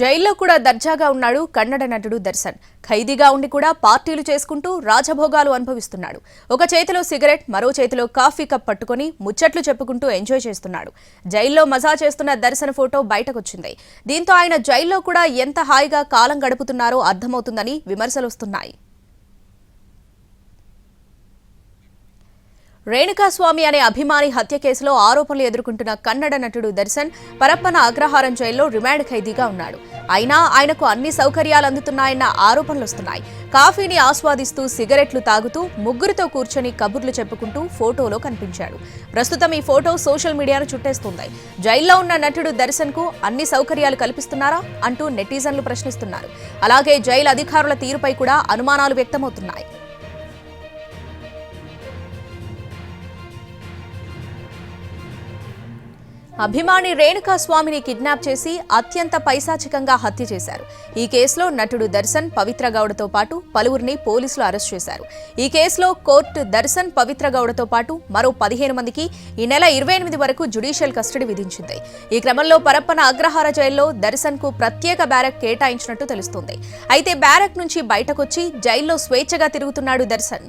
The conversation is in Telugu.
జైల్లో కూడా దర్జాగా ఉన్నాడు కన్నడ నటుడు దర్శన్. ఖైదీగా ఉండి కూడా పార్టీలు చేసుకుంటూ రాజభోగాలు అనుభవిస్తున్నాడు. ఒక చేతిలో సిగరెట్ మరో చేతిలో కాఫీ కప్ పట్టుకొని ముచ్చట్లు చెప్పుకుంటూ ఎంజాయ్ చేస్తున్నాడు. జైల్లో మజా చేస్తున్న దర్శన్ ఫోటో బయటకొచ్చింది. దీంతో ఆయన జైల్లో కూడా ఎంత హాయిగా కాలం గడుపుతున్నారో అర్థమవుతుందని విమర్శలు వస్తున్నాయి. రేణుకాస్వామి అనే అభిమాని హత్య కేసులో ఆరోపణలు ఎదుర్కొంటున్న కన్నడ నటుడు దర్శన్ పరప్పన అగ్రహారం జైల్లో రిమాండ్ ఖైదీగా ఉన్నాడు. అయినా ఆయనకు అన్ని సౌకర్యాలు అందుతున్నాయన్న ఆరోపణలు వస్తున్నాయి. కాఫీని ఆస్వాదిస్తూ సిగరెట్లు తాగుతూ ముగ్గురితో కూర్చొని కబుర్లు చెప్పుకుంటూ ఫోటోలో కనిపించాడు. ప్రస్తుతం ఈ ఫోటో సోషల్ మీడియాను చుట్టేస్తుంది. జైల్లో ఉన్న నటుడు దర్శన్కు అన్ని సౌకర్యాలు కల్పిస్తున్నారా అంటూ నెటిజన్లు ప్రశ్నిస్తున్నారు. అలాగే జైలు అధికారుల తీరుపై కూడా అనుమానాలు వ్యక్తమవుతున్నాయి. అభిమాని రేణుకా స్వామిని కిడ్నాప్ చేసి అత్యంత పైశాచికంగా హత్య చేశారు. ఈ కేసులో నటుడు దర్శన్ పవిత్ర గౌడతో పాటు పలువురిని పోలీసులు అరెస్ట్ చేశారు. ఈ కేసులో కోర్టు దర్శన్ పవిత్ర గౌడతో పాటు మరో పదిహేను మందికి ఈ నెల ఇరవై ఎనిమిది వరకు జుడిషియల్ కస్టడీ విధించింది. ఈ క్రమంలో పరప్పన అగ్రహార జైల్లో దర్శన్కు ప్రత్యేక బ్యారక్ కేటాయించినట్టు తెలుస్తోంది. అయితే బ్యారక్ నుంచి బయటకొచ్చి జైల్లో స్వేచ్ఛగా తిరుగుతున్నాడు దర్శన్.